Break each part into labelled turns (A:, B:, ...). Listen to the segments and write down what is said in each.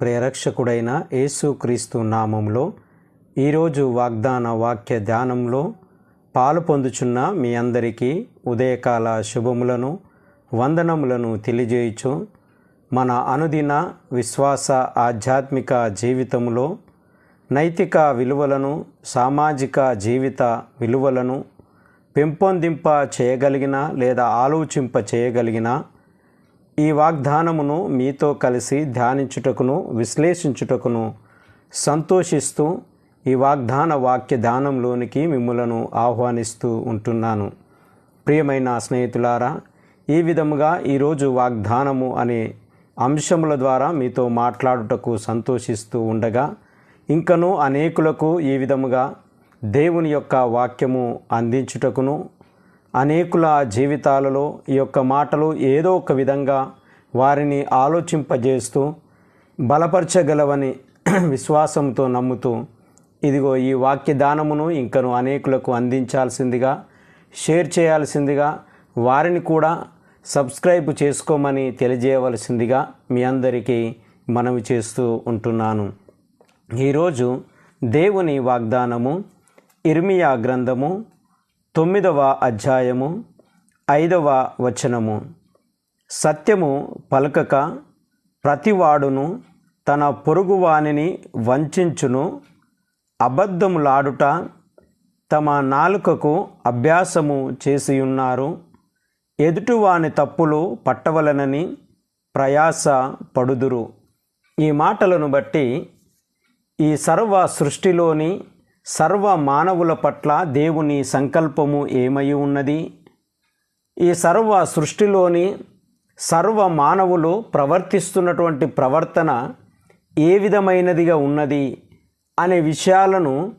A: ప్రేరక్షకుడైన యేసుక్రీస్తు నామంలో ఈరోజు వాగ్దాన వాక్య ధ్యానంలో పాలు పొందుచున్న మీ అందరికీ ఉదయకాల శుభములను వందనములను తెలియజేయచ్చు మన అనుదిన విశ్వాస ఆధ్యాత్మిక జీవితంలో నైతిక విలువలను సామాజిక జీవిత విలువలను పెంపొందింప చేయగలిగిన లేదా ఆలోచింప చేయగలిగిన ఈ వాగ్దానమును మీతో కలిసి ధ్యానించుటకును విశ్లేషించుటకును సంతోషిస్తూ ఈ వాగ్దాన వాక్య ధ్యానంలోనికి మిమ్మలను ఆహ్వానిస్తూ ఉంటున్నాను. ప్రియమైన స్నేహితులారా ఈ విధముగా ఈరోజు వాగ్దానము అనే అంశముల ద్వారా మీతో మాట్లాడుటకు సంతోషిస్తూ ఉండగా ఇంకనూ అనేకులకు ఈ విధముగా దేవుని యొక్క వాక్యము అందించుటకును అనేకుల జీవితాలలో ఈ యొక్క మాటలు ఏదో ఒక విధంగా వారిని ఆలోచింపజేస్తూ బలపరచగలవని విశ్వాసంతో నమ్ముతూ ఇదిగో ఈ వాక్యదానమును ఇంకను అనేకులకు అందించాల్సిందిగా షేర్ చేయాల్సిందిగా వారిని కూడా సబ్స్క్రైబ్ చేసుకోమని తెలియజేయవలసిందిగా మీ అందరికీ మనవి చేస్తూ ఉంటున్నాను. ఈరోజు దేవుని వాగ్దానము ఇర్మియా గ్రంథము తొమ్మిదవ అధ్యాయము ఐదవ వచనము. సత్యము పలకక ప్రతివాడును తన పొరుగువానిని వంచును అబద్ధములాడుట తమ నాలుకకు అభ్యాసము చేసియున్నారు. ఎదుటివాని తప్పులు పట్టవలనని ప్రయాస పడుదురు. ఈ మాటలను బట్టి ఈ సర్వ సృష్టిలోని సర్వ మానవుల పట్ల దేవుని సంకల్పము ఏమై ఉన్నది? ఈ సర్వ సృష్టిలోని సర్వ మానవులు ప్రవర్తిస్తున్నటువంటి ప్రవర్తన ఏ విధమైనదిగా ఉన్నది అనే విషయాలను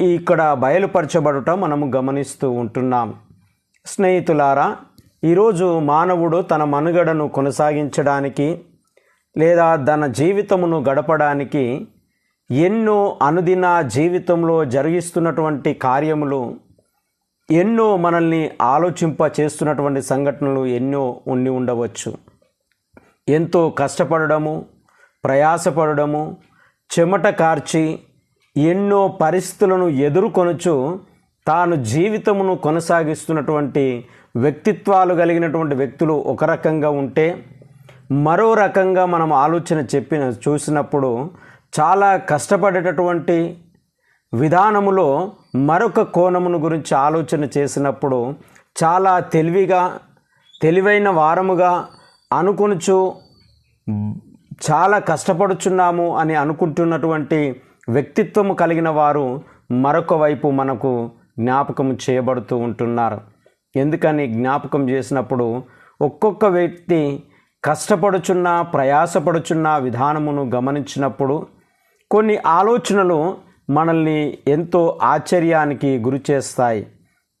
A: ఇక్కడ బయలుపరచబడుట మనము గమనిస్తూ ఉంటున్నాం. స్నేహితులారా ఈరోజు మానవుడు తన మనుగడను కొనసాగించడానికి లేదా తన జీవితమును గడపడానికి ఎన్నో అనుదిన జీవితంలో జరిగిస్తున్నటువంటి కార్యములు ఎన్నో మనల్ని ఆలోచింప చేస్తున్నటువంటి సంఘటనలు ఎన్నో ఉండి ఉండవచ్చు. ఎంతో కష్టపడడము ప్రయాసపడడము చెమట కార్చి ఎన్నో పరిస్థితులను ఎదుర్కొనుచు తాను జీవితమును కొనసాగిస్తున్నటువంటి వ్యక్తిత్వాలు కలిగినటువంటి వ్యక్తులు ఒక రకంగా ఉంటే మరో రకంగా మనం ఆలోచన చెప్పిన చూసినప్పుడు చాలా కష్టపడేటటువంటి విధానములో మరొక కోణమును గురించి ఆలోచన చేసినప్పుడు చాలా తెలివిగా తెలివైన వారముగా అనుకొనుచు చాలా కష్టపడుచున్నాము అని అనుకుంటున్నటువంటి వ్యక్తిత్వము కలిగిన వారు మరొక వైపు మనకు జ్ఞాపకం చేయబడుతూ ఉంటున్నారు. ఎందుకని జ్ఞాపకం చేసినప్పుడు ఒక్కొక్క వ్యక్తి కష్టపడుచున్న ప్రయాసపడుచున్న విధానమును గమనించినప్పుడు కొన్ని ఆలోచనలు మనల్ని ఎంతో ఆశ్చర్యానికి గురి చేస్తాయి.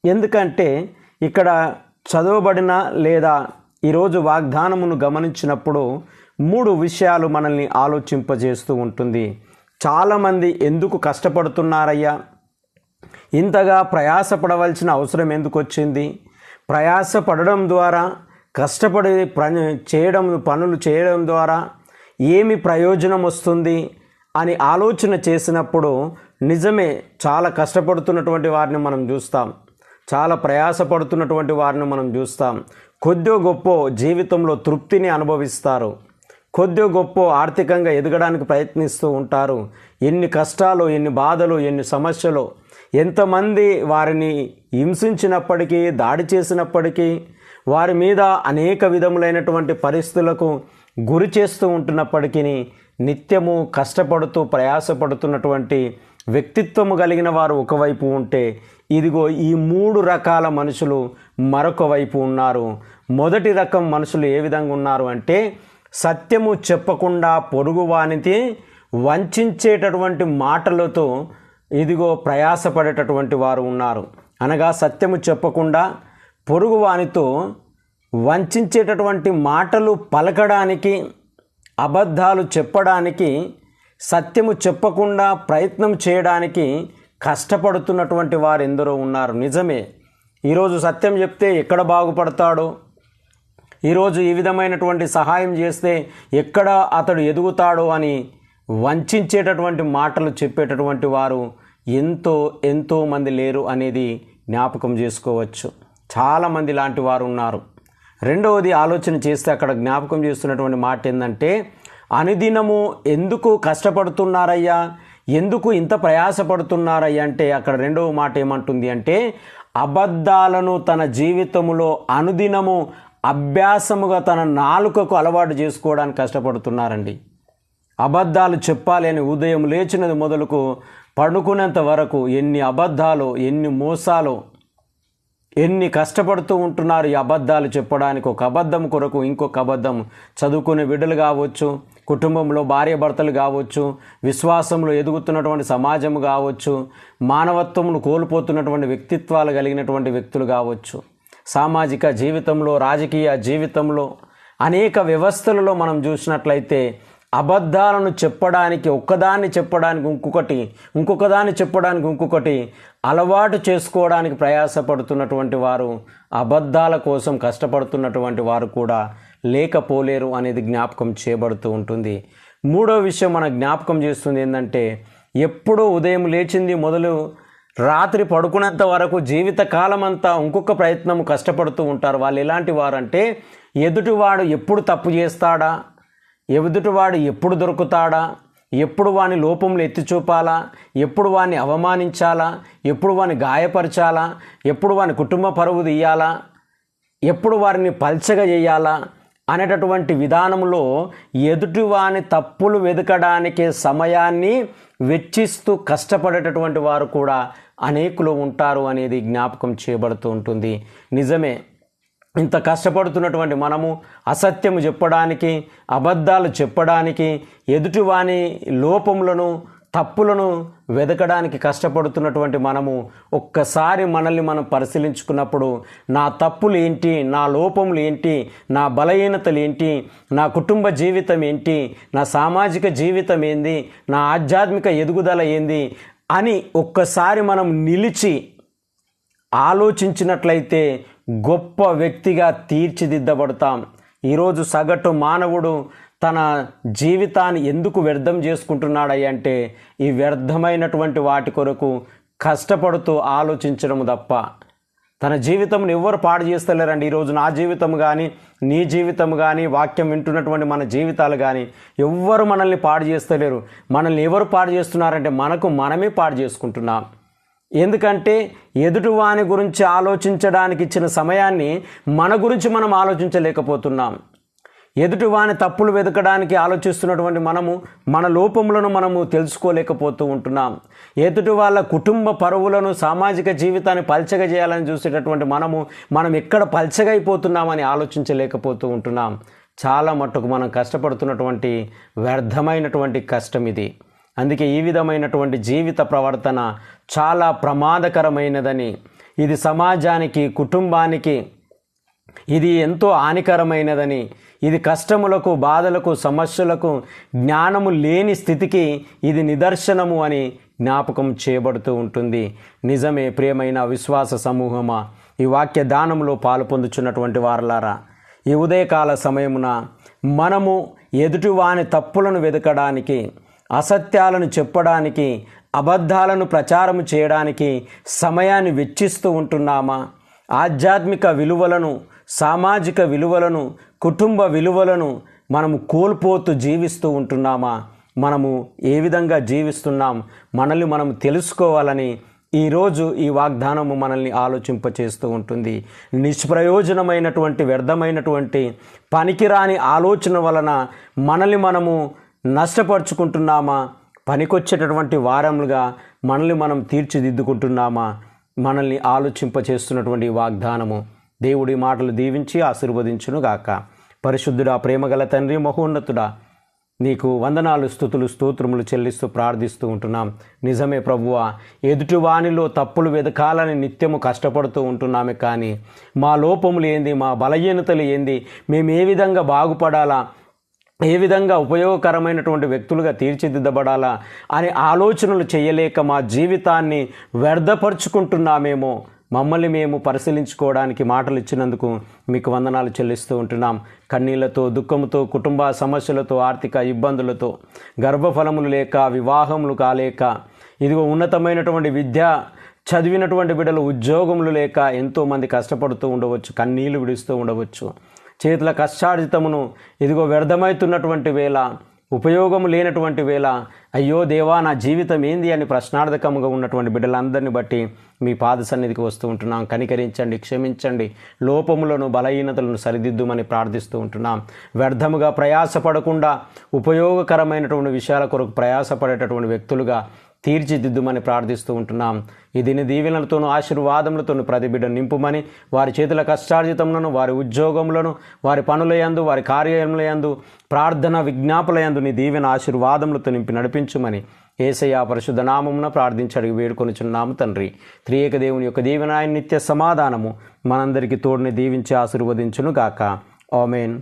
A: ఎందుకంటే ఇక్కడ చదవబడిన లేదా ఈరోజు వాగ్దానమును గమనించినప్పుడు మూడు విషయాలు మనల్ని ఆలోచింపజేస్తూ ఉంటుంది. చాలామంది ఎందుకు కష్టపడుతున్నారయ్యా? ఇంతగా ప్రయాసపడవలసిన అవసరం ఎందుకు వచ్చింది? ప్రయాసపడడం ద్వారా కష్టపడి పని చేయడం పనులు చేయడం ద్వారా ఏమి ప్రయోజనం వస్తుంది? అని ఆలోచన చేసినప్పుడు నిజమే చాలా కష్టపడుతున్నటువంటి వారిని మనం చూస్తాం. చాలా ప్రయాసపడుతున్నటువంటి వారిని మనం చూస్తాం. కొద్దో గొప్ప జీవితంలో తృప్తిని అనుభవిస్తారు. కొద్దో గొప్ప ఆర్థికంగా ఎదగడానికి ప్రయత్నిస్తూ ఉంటారు. ఎన్ని కష్టాలు ఎన్ని బాధలు ఎన్ని సమస్యలు ఎంతమంది వారిని హింసించినప్పటికీ దాడి చేసినప్పటికీ వారి మీద అనేక విధములైనటువంటి పరిస్థితులకు గురి చేస్తూ ఉంటున్నప్పటికీ నిత్యము కష్టపడుతూ ప్రయాసపడుతున్నటువంటి వ్యక్తిత్వము కలిగిన వారు ఒకవైపు ఉంటే ఇదిగో ఈ మూడు రకాల మనుషులు మరొక వైపు ఉన్నారు. మొదటి రకం మనుషులు ఏ విధంగా ఉన్నారు అంటే సత్యము చెప్పకుండా పొరుగువానికి వంచేటటువంటి మాటలతో ఇదిగో ప్రయాసపడేటటువంటి వారు ఉన్నారు. అనగా సత్యము చెప్పకుండా పొరుగువానితో వంచేటటువంటి మాటలు పలకడానికి అబద్ధాలు చెప్పడానికి సత్యము చెప్పకుండా ప్రయత్నం చేయడానికి కష్టపడుతున్నటువంటి వారు ఎందరో ఉన్నారు. నిజమే. ఈరోజు సత్యం చెప్తే ఎక్కడ బాగుపడతాడో? ఈరోజు ఈ విధమైనటువంటి సహాయం చేస్తే ఎక్కడ అతడు ఎదుగుతాడో అని వంచేటటువంటి మాటలు చెప్పేటటువంటి వారు ఎంతో ఎంతో మంది లేరు అనేది జ్ఞాపకం చేసుకోవచ్చు. చాలామంది లాంటి వారు ఉన్నారు. రెండవది ఆలోచన చేస్తే అక్కడ జ్ఞాపకం చేస్తున్నటువంటి మాట ఏంటంటే అనుదినము ఎందుకు కష్టపడుతున్నారయ్యా? ఎందుకు ఇంత ప్రయాసపడుతున్నారయ్యా? అంటే అక్కడ రెండవ మాట ఏమంటుంది అంటే అబద్ధాలను తన జీవితంలో అనుదినము అభ్యాసముగా తన నాలుకకు అలవాటు చేసుకోవడానికి కష్టపడుతున్నారండి. అబద్ధాలు చెప్పాలి అని ఉదయం లేచినది మొదలుకు పడుకునేంత వరకు ఎన్ని అబద్ధాలు ఎన్ని మోసాలు ఎన్ని కష్టపడుతూ ఉంటున్నారు ఈ అబద్ధాలు చెప్పడానికి? ఒక అబద్ధం కొరకు ఇంకొక అబద్ధం చదువుకునే బిడ్డలు కావచ్చు కుటుంబంలో భార్య భర్తలు కావచ్చు విశ్వాసంలో ఎదుగుతున్నటువంటి సమాజం కావచ్చు మానవత్వమును కోల్పోతున్నటువంటి వ్యక్తిత్వాలు కలిగినటువంటి వ్యక్తులు కావచ్చు. సామాజిక జీవితంలో రాజకీయ జీవితంలో అనేక వ్యవస్థలలో మనం చూసినట్లయితే అబద్ధాలను చెప్పడానికి ఒక్కదాన్ని చెప్పడానికి ఇంకొకటి ఇంకొకదాన్ని చెప్పడానికి ఇంకొకటి అలవాటు చేసుకోవడానికి ప్రయాసపడుతున్నటువంటి వారు అబద్ధాల కోసం కష్టపడుతున్నటువంటి వారు కూడా లేకపోలేరు అనేది జ్ఞాపకం చేయబడుతూ ఉంటుంది. మూడో విషయం మన జ్ఞాపకం చేస్తుంది ఏంటంటే ఎప్పుడో ఉదయం లేచింది మొదలు రాత్రి పడుకునేంత వరకు జీవిత కాలం అంతా ఇంకొక ప్రయత్నం కష్టపడుతూ ఉంటారు. వాళ్ళు ఎలాంటి వారంటే ఎదుటివాడు ఎప్పుడు తప్పు చేస్తాడా ఎదుటివాడు ఎప్పుడు దొరుకుతాడా ఎప్పుడు వాని లోపంలో ఎత్తి చూపాలా ఎప్పుడు వాని అవమానించాలా? ఎప్పుడు వాని గాయపరచాలా? ఎప్పుడు వాని కుటుంబ పరువు తీయాలా? ఎప్పుడు వారిని పల్చగా చేయాలా? అనేటటువంటి విధానంలో ఎదుటివాని తప్పులు వెతకడానికి సమయాన్ని వెచ్చిస్తూ కష్టపడేటటువంటి వారు కూడా అనేకులు ఉంటారు అనేది జ్ఞాపకం చేయబడుతూ ఉంటుంది. నిజమే. ఇంత కష్టపడుతున్నటువంటి మనము అసత్యము చెప్పడానికి అబద్ధాలు చెప్పడానికి ఎదుటివాని లోపములను తప్పులను వెదకడానికి కష్టపడుతున్నటువంటి మనము ఒక్కసారి మనల్ని మనం పరిశీలించుకున్నప్పుడు నా తప్పులు ఏంటి నా లోపములు ఏంటి నా బలహీనతలు ఏంటి నా కుటుంబ జీవితం ఏంటి నా సామాజిక జీవితం ఏంది నా ఆధ్యాత్మిక ఎదుగుదల ఏంది అని ఒక్కసారి మనం నిలిచి ఆలోచించినట్లయితే గొప్ప వ్యక్తిగా తీర్చిదిద్దబడతాం. ఈరోజు సగటు మానవుడు తన జీవితాన్ని ఎందుకు వ్యర్థం చేసుకుంటున్నాడయ్య అంటే ఈ వ్యర్థమైనటువంటి వాటి కొరకు కష్టపడుతూ ఆలోచించడం తప్ప. తన జీవితం ఎవ్వరు పాడు చేస్తలేరండి. ఈరోజు నా జీవితం కానీ నీ జీవితం కానీ వాక్యం వింటున్నటువంటి మన జీవితాలు కానీ ఎవ్వరు మనల్ని పాడు చేస్తలేరు. మనల్ని ఎవరు పాడు చేస్తున్నారంటే మనకు మనమే పాడు చేసుకుంటున్నాం. ఎందుకంటే ఎదుటివాని గురించి ఆలోచించడానికి ఇచ్చిన సమయాన్ని మన గురించి మనం ఆలోచించలేకపోతున్నాం. ఎదుటివాని తప్పులు వెతకడానికి ఆలోచిస్తున్నటువంటి మనము మన లోపములను మనము తెలుసుకోలేకపోతూ ఉంటున్నాం. ఎదుటి వాళ్ళ కుటుంబ పరువులను సామాజిక జీవితాన్ని పల్చగా చేయాలని చూసేటటువంటి మనము మనం ఎక్కడ పల్చగైపోతున్నామని ఆలోచించలేకపోతూ ఉంటున్నాం. చాలా మట్టుకు మనం కష్టపడుతున్నటువంటి వ్యర్థమైనటువంటి కష్టం ఇది. అందుకే ఈ విధమైనటువంటి జీవిత ప్రవర్తన చాలా ప్రమాదకరమైనదని. ఇది సమాజానికి కుటుంబానికి ఇది ఎంతో హానికరమైనదని. ఇది కష్టములకు బాధలకు సమస్యలకు జ్ఞానము లేని స్థితికి ఇది నిదర్శనము అని జ్ఞాపకం చేయబడుతూ ఉంటుంది. నిజమే ప్రియమైన విశ్వాస సమూహమా ఈ వాక్య దానంలో పాలు పొందుచున్నటువంటి వారలారా ఈ ఉదయకాల సమయమున మనము ఎదుటివాని తప్పులను వెతకడానికి అసత్యాలను చెప్పడానికి అబద్ధాలను ప్రచారం చేయడానికి సమయాన్ని వెచ్చిస్తూ ఉంటున్నామా? ఆధ్యాత్మిక విలువలను సామాజిక విలువలను కుటుంబ విలువలను మనము కోల్పోతూ జీవిస్తూ ఉంటున్నామా? మనము ఏ విధంగా జీవిస్తున్నాం? మనల్ని మనం తెలుసుకోవాలని ఈరోజు ఈ వాగ్దానము మనల్ని ఆలోచింపచేస్తూ ఉంటుంది. నిష్ప్రయోజనమైనటువంటి వ్యర్థమైనటువంటి పనికిరాని ఆలోచన వలన మనల్ని మనము నష్టపరుచుకుంటున్నామా? పనికొచ్చేటటువంటి వారములుగా మనల్ని మనం తీర్చిదిద్దుకుంటున్నామా? మనల్ని ఆలోచింపచేస్తున్నటువంటి వాగ్దానము. దేవుడి మాటలు దీవించి ఆశీర్వదించునుగాక. పరిశుద్ధుడా ప్రేమగల తండ్రి మహోన్నతుడా నీకు వందనాలు స్థుతులు స్తోత్రములు చెల్లిస్తూ ప్రార్థిస్తూ ఉంటున్నాం. నిజమే ప్రభువా ఎదుటివానిలో తప్పులు వెతకాలని నిత్యము కష్టపడుతూ ఉంటున్నామే కానీ మా లోపములు ఏంది మా బలహీనతలు ఏంది మేము ఏ విధంగా బాగుపడాలా? ఏ విధంగా ఉపయోగకరమైనటువంటి వ్యక్తులుగా తీర్చిదిద్దబడాలా అనే ఆలోచనలు చేయలేక మా జీవితాన్ని వ్యర్థపరుచుకుంటున్నామేమో మమ్మల్ని మేము పరిశీలించుకోవడానికి మాటలు ఇచ్చినందుకు మీకు వందనాలు చెల్లిస్తూ ఉంటున్నాం. కన్నీళ్ళతో దుఃఖంతో కుటుంబ సమస్యలతో ఆర్థిక ఇబ్బందులతో గర్భఫలములు లేక వివాహములు కాలేక ఇదిగో ఉన్నతమైనటువంటి విద్య చదివినటువంటి బిడ్డలు ఉద్యోగములు లేక ఎంతోమంది కష్టపడుతూ ఉండవచ్చు కన్నీళ్ళు విడుస్తూ ఉండవచ్చు. చేతుల కష్టార్జితమును ఇదిగో వ్యర్థమవుతున్నటువంటి వేళ ఉపయోగం లేనటువంటి వేళ అయ్యో దేవా నా జీవితం ఏంది అని ప్రశ్నార్థకముగా ఉన్నటువంటి బిడ్డలందరిని బట్టి మీ పాద సన్నిధికి వస్తూ ఉంటున్నాం. కనికరించండి క్షమించండి. లోపములను బలహీనతలను సరిదిద్దుమని ప్రార్థిస్తూ ఉంటున్నాం. వ్యర్థముగా ప్రయాసపడకుండా ఉపయోగకరమైనటువంటి విషయాల కొరకు ప్రయాసపడేటటువంటి వ్యక్తులుగా తీర్చిదిద్దుమని ప్రార్థిస్తూ ఉంటున్నాం. ఈ దీవెనలతోనూ ఆశీర్వాదములతోనూ ప్రతి బిడ్డ నింపుమని వారి చేతుల కష్టార్జితములను వారి ఉద్యోగములను వారి పనులయందు వారి కార్యములయందు ప్రార్థన విజ్ఞాపులయందు నీ దీవెన ఆశీర్వాదములతో నింపి నడిపించుమని ఏసయ్య పరిశుద్ధ నామమున ప్రార్థించి వేడుకొని వేడుకొనిచున్నాము తండ్రి. త్రియేక దేవుని యొక్క దీవెనాయ నిత్య సమాధానము మనందరికీ తోడుని దీవించి ఆశీర్వదించును గాక ఆమెన్.